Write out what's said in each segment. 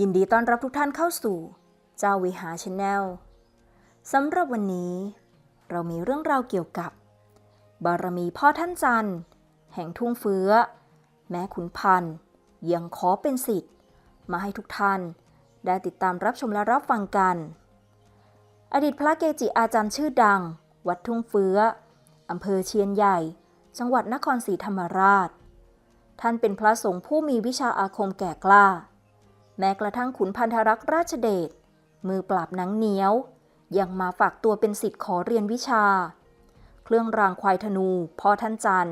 ยินดีต้อนรับทุกท่านเข้าสู่ เจ้าวิหาชาแนลสำหรับวันนี้ เรามีเรื่องราวเกี่ยวกับ บารมีพ่อท่านจันทร์แห่งทุ่งเฟื้อ แม้ขุนพันธ์ยังขอเป็นสิทธิ์ มาให้ทุกท่าน ได้ติดตามรับชมและรับฟังกัน อดีตพระเกจิอาจารย์ชื่อดัง วัดทุ่งเฟื้ออำเภอเชียนใหญ่ จังหวัดนครศรีธรรมราช ท่านเป็นพระสงฆ์ผู้มีวิชาอาคมแก่กล้า แม้กระทั่งขุนพันธรักษ์ราชเดช มือปราบหนังเหนียว ยังมาฝากตัวเป็นสิทธิ์ขอเรียนวิชา เครื่องรางควายธนูพ่อท่านจัน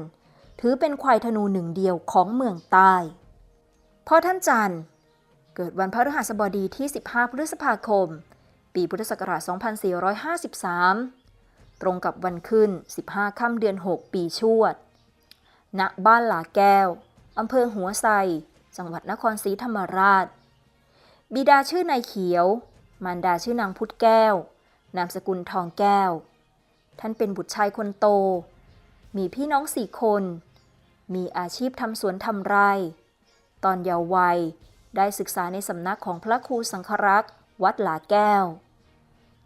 ถือเป็นควายธนูหนึ่งเดียวของเมืองใต้พ่อท่านจันเกิดวันพฤหัสบดีที่ 15 พฤษภาคม ปีพุทธศักราช 2453 ตรงกับวันขึ้น 15 ค่ำเดือน 6 ปีชวด ณ บ้านหลาแก้ว อำเภอหัวไซ จังหวัดนครศรีธรรมราช บิดาชื่อนายเขียว มารดาชื่อนางพุทธแก้ว นามสกุลทองแก้ว ท่านเป็นบุตรชายคนโต มีพี่น้องสี่คน มีอาชีพทำสวนทำไร่ ตอนเยาว์วัยได้ศึกษาในสำนักของพระครูสังฆรักษ์วัดหลาแก้ว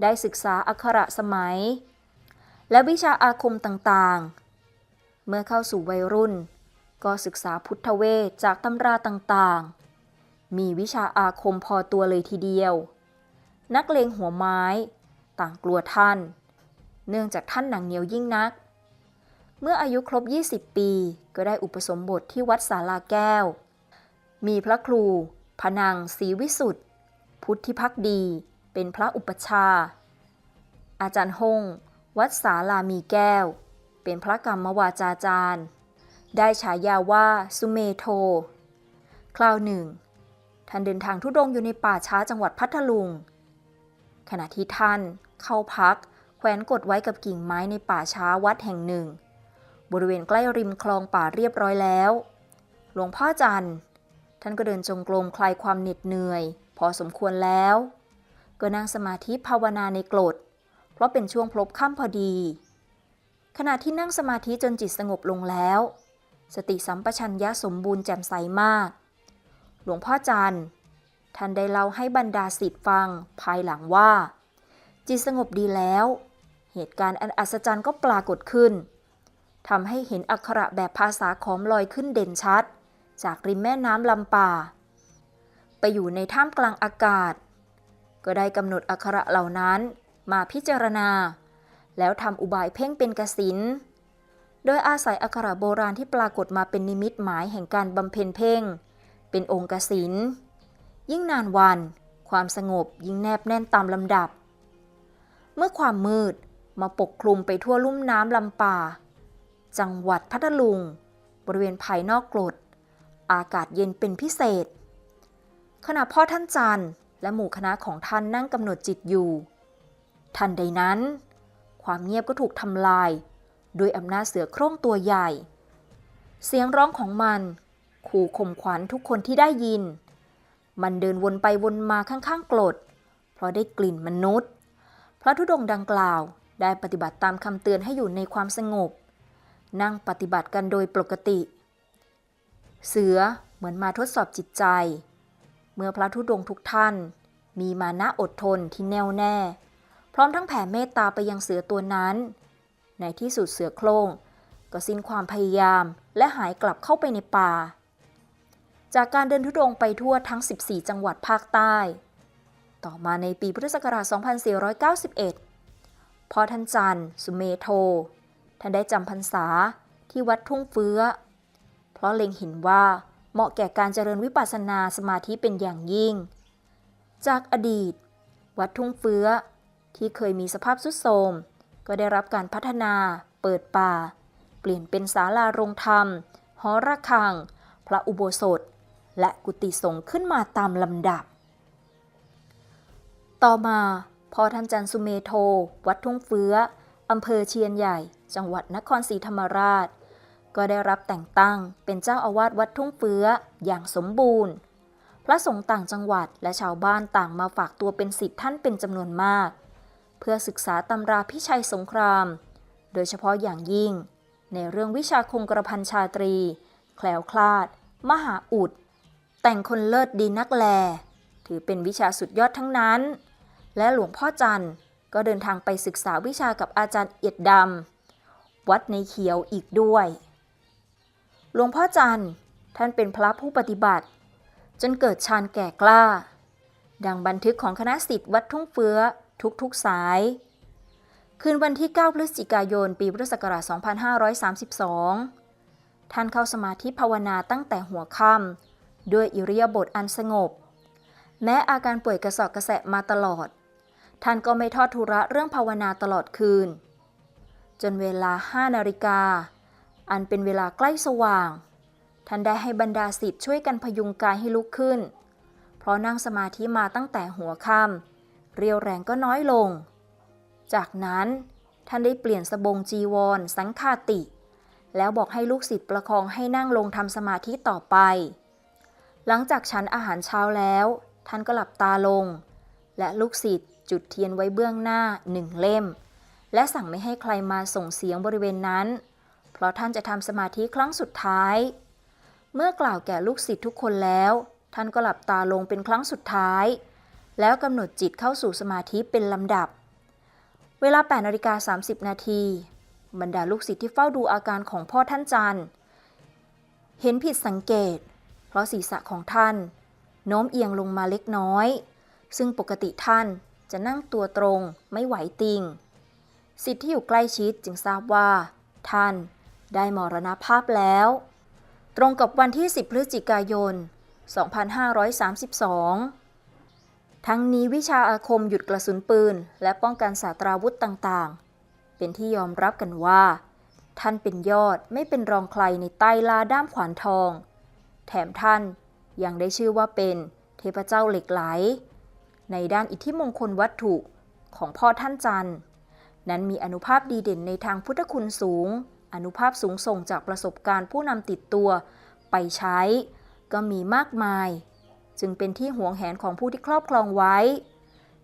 ได้ศึกษาอักขระสมัย และวิชาอาคมต่างๆ เมื่อเข้าสู่วัยรุ่น ก็ศึกษาพุทธเวทจากตำราต่างๆ มีวิชาอาคมพอตัวเลยทีเดียว นักเลงหัวไม้ ต่างกลัวท่าน เนื่องจากท่านหนังเหนียวยิ่งนัก เมื่ออายุครบ 20 ปี ก็ได้อุปสมบทที่วัดสาลาแก้ว มีพระครู พนังศรีวิสุทธ์พุทธิพักดี เป็นพระอุปชา อาจารย์หงวัดสาลามีแก้ว เป็นพระกรรมวาจาจารย์ ได้ฉายาว่าสุเมโท คราวหนึ่ง ท่านเดินทางทุดงอยู่ในป่าช้าจังหวัดพัทลุง ขณะที่ท่านเข้าพัก แขวนกดไว้กับกิ่งไม้ในป่าช้าวัดแห่งหนึ่ง บริเวณใกล้ริมคลองป่าเรียบร้อยแล้ว หลวงพ่อจันทร์ ท่านก็เดินจงกรมคลายความเหน็ดเหนื่อย พอสมควรแล้ว ก็นั่งสมาธิภาวนาในกรดเพราะเป็นช่วงพลบค่ำพอดี ขณะที่นั่งสมาธิจนจิตสงบลงแล้ว สติสัมปชัญญะสมบูรณ์แจ่มใสมาก หลวงพ่อจันทร์ ท่านได้เล่าให้บรรดาศิษย์ฟังภายหลังว่า จิตสงบดีแล้ว เหตุการณ์อันอัศจรรย์ก็ปรากฏขึ้นทำให้เห็นอักขระแบบภาษาขอมลอยขึ้นเด่นชัด จากริมแม่น้ำลำป่า ไปอยู่ในท่ามกลางอากาศ ก็ได้กำหนดอักขระเหล่านั้นมาพิจารณา แล้วทำอุบายเพ่งเป็นกสินโดยอาศัยอักขระโบราณที่ปรากฏมาเป็นนิมิตหมายแห่งการบำเพ็ญเพ่ง เป็นองค์กสินยิ่งนานวัน ความสงบยิ่งแนบแน่นตามลำดับ เมื่อความมืดมาปกคลุมไปทั่วลุ่มน้ำลำป่า จังหวัดพัทลุง บริเวณภายนอกกรด อากาศเย็นเป็นพิเศษ ขณะพ่อท่านจันและหมู่คณะของท่านนั่งกำหนดจิตอยู่ ทันใดนั้น ความเงียบก็ถูกทำลายโดยอำนาจเสือโคร่งตัวใหญ่ เสียงร้องของมัน ขู่ข่มขวัญทุกคนที่ได้ยิน มันเดินวนไปวนมาข้างๆกรด เพราะได้กลิ่นมนุษย์ พระธุดงค์ดังกล่าวได้ปฏิบัติตามคำเตือนให้อยู่ในความสงบ นั่งปฏิบัติกันโดยปกติ เสือเหมือนมาทดสอบจิตใจ เมื่อพระธุดงค์ทุกท่าน มีมานะอดทนที่แน่วแน่ พร้อมทั้งแผ่เมตตาไปยังเสือตัวนั้น ในที่สุดเสือโคร่งก็สิ้นความพยายามและหายกลับเข้าไปในป่า จากการเดินทุดงไปทั่วทั้ง 14 จังหวัดภาคใต้ ต่อมาในปีพุทธศักราช 2491พอท่านจันทร์สุเมโท ท่านได้จำพรรษาที่วัดทุ่งเฟื้อ เพราะเล็งเห็นว่าเหมาะแก่การเจริญวิปัสสนาสมาธิเป็นอย่างยิ่ง จากอดีต วัดทุ่งเฟื้อที่เคยมีสภาพทรุดโทรมก็ได้รับการพัฒนา เปิดป่า เปลี่ยนเป็นศาลาโรงธรรม หอระฆัง พระอุโบสถ และกุฏิสงฆ์ขึ้นมาตามลำดับ ต่อมาพอท่านจันสุเมโท วัดทุ่งเฟื้ออำเภอเชียนใหญ่ จังหวัดนครศรีธรรมราช ก็ได้รับแต่งตั้งเป็นเจ้าอาวาสวัดทุ่งเฟื้ออย่างสมบูรณ์ พระสงฆ์ต่างจังหวัดและชาวบ้านต่างมาฝากตัวเป็นศิษย์ท่านเป็นจำนวนมาก เพื่อศึกษาตำราพิชัยสงคราม โดยเฉพาะอย่างยิ่ง ในเรื่องวิชาคงกระพันชาตรี แคล้วคลาด มหาอุด แต่งคนเลิศดีนักแล ถือเป็นวิชาสุดยอดทั้งนั้น และหลวงพ่อจันทร์ก็เดินทางไปศึกษาวิชากับอาจารย์เอียดดำวัดในเขียวอีกด้วย หลวงพ่อจันทร์ท่านเป็นพระผู้ปฏิบัติ จนเกิดฌานแก่กล้า ดังบันทึกของคณะสิทธิ์วัดทุ่งเฟื้อทุกๆสาย คืนวันที่ 9 พฤศจิกายน ปีพุทธศักราช 2532 ท่านเข้าสมาธิภาวนาตั้งแต่หัวค่ำ ด้วยอิริยาบถอันสงบ แม้อาการป่วยกระสอบกระแสะมาตลอด ท่านก็ไม่ทอดทุระเรื่องภาวนาตลอดคืน จนเวลา5นาฬิกา อันเป็นเวลาใกล้สว่าง ท่านได้ให้บรรดาศิษย์ช่วยกันพยุงกายให้ลุกขึ้น เพราะนั่งสมาธิมาตั้งแต่หัวค่ำเรียวแรงก็น้อยลง จากนั้นท่านได้เปลี่ยนสบงจีวร สังฆาติ แล้วบอกให้ลูกศิษย์ประคองให้นั่งลงทำสมาธิต่อไป หลังจากฉันอาหารเช้าแล้ว ท่านก็หลับตาลง และลูกศิษย์จุดเทียนไว้เบื้องหน้าหนึ่งเล่ม และสั่งไม่ให้ใครมาส่งเสียงบริเวณนั้น เพราะท่านจะทำสมาธิครั้งสุดท้าย เมื่อกล่าวแก่ลูกศิษย์ทุกคนแล้ว ท่านก็หลับตาลงเป็นครั้งสุดท้าย แล้วกำหนดจิตเข้าสู่สมาธิเป็นลำดับ เวลา8นาฬิกา30 นาทีบรรดาลูกศิษย์ที่เฝ้าดูอาการของพ่อท่านจันเห็นผิดสังเกต เพราะศีรษะของท่าน โน้มเอียงลงมาเล็กน้อย ซึ่งปกติท่านจะนั่งตัวตรงไม่ไหวติงสิทธิ์ที่อยู่ใกล้ชิดจึงทราบว่า ท่านได้มรณภาพแล้ว ตรงกับวันที่ 10 พฤศจิกายน 2532 ทั้งนี้วิชาอาคมหยุดกระสุนปืน และป้องกันสาตราวุธต่างๆ เป็นที่ยอมรับกันว่า ท่านเป็นยอดไม่เป็นรองใครในใต้ลาด้ามขวานทอง แถมท่านยังได้ชื่อว่าเป็นเทพเจ้าเหล็กไหล ในด้านอิทธิมงคลวัตถุของพ่อท่านจันทร์นั้นมีอนุภาพดีเด่นในทางพุทธคุณสูง อนุภาพสูงส่งจากประสบการณ์ผู้นำติดตัวไปใช้ ก็มีมากมาย จึงเป็นที่หวงแหนของผู้ที่ครอบครองไว้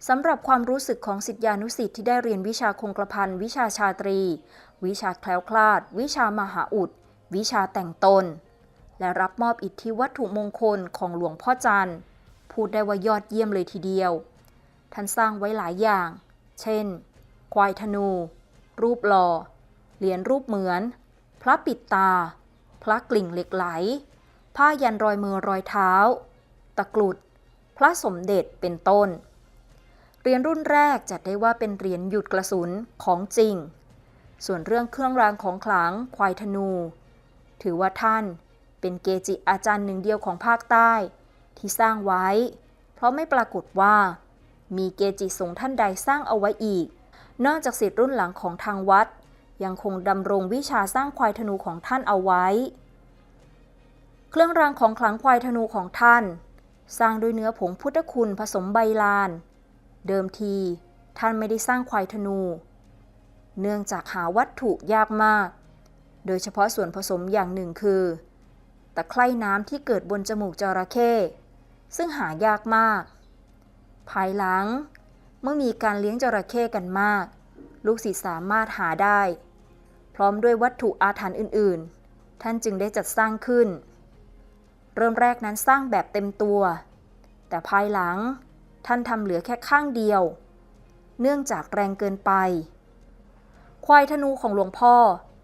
สำหรับความรู้สึกของสิทธิานุสิทธิ์ที่ได้เรียนวิชาคงกระพันวิชาชาตรี วิชาแคล้วคลาด วิชามหาอุด วิชาแต่งตน และรับมอบอิทธิวัตถุมงคลของหลวงพ่อจันทร์ พูดได้ว่ายอดเยี่ยมเลยทีเดียว ท่านสร้างไว้หลายอย่าง เช่น ควายธนู รูปหล่อ เหรียญรูปเหมือน พระปิดตา พระกลิ่งเหล็กไหล ผ้ายันรอยมือรอยเท้า ตะกรุด พระสมเด็จเป็นต้น เหรียญรุ่นแรกจัดได้ว่าเป็นเหรียญหยุดกระสุนของจริง ส่วนเรื่องเครื่องรางของขลังควายธนู ถือว่าท่าน เป็นเกจิอาจารย์หนึ่งเดียวของภาคใต้ ที่สร้างไว้ เพราะไม่ปรากฏว่า มีเกจิสงฆ์ท่านใดสร้างเอาไว้อีก นอกจากศิษย์รุ่นหลังของทางวัด ยังคงดำรงวิชาสร้างควายธนูของท่านเอาไว้ เครื่องรางของขลังควายธนูของท่าน สร้างด้วยเนื้อผงพุทธคุณผสมใบลาน เดิมที ท่านไม่ได้สร้างควายธนู เนื่องจากหาวัตถุยากมาก โดยเฉพาะส่วนผสมอย่างหนึ่งคือะไคร่น้ำที่เกิดบนจมูกจระเข้ซึ่งหายากมาก ภายหลัง เมื่อมีการเลี้ยงจระเข้กันมาก ลูกศิษย์สามารถหาได้ พร้อมด้วยวัตถุอาถรรพ์อื่น ๆ ท่านจึงได้จัดสร้างขึ้น เริ่มแรกนั้นสร้างแบบเต็มตัว แต่ภายหลังท่านทำเหลือแค่ข้างเดียว เนื่องจากแรงเกินไป ควายธนูของหลวงพ่อ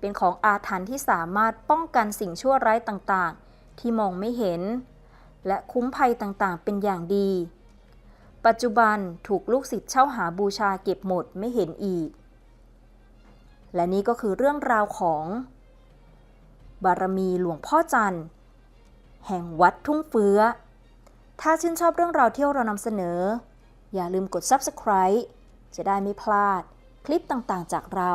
เป็นของอาถรรพ์ที่สามารถป้องกันสิ่งชั่วร้ายต่างๆ ที่มองไม่เห็น และคุ้มภัยต่างๆ เป็นอย่างดี ปัจจุบันถูกลูกศิษย์เช่าหาบูชาเก็บหมดไม่เห็นอีก และนี่ก็คือเรื่องราวของ บารมีหลวงพ่อจันทร์ แห่งวัดทุ่งเฟื้อ ถ้าชื่นชอบเรื่องราวที่เรานำเสนอ อย่าลืมกด subscribe จะได้ไม่พลาดคลิปต่างๆ จากเรา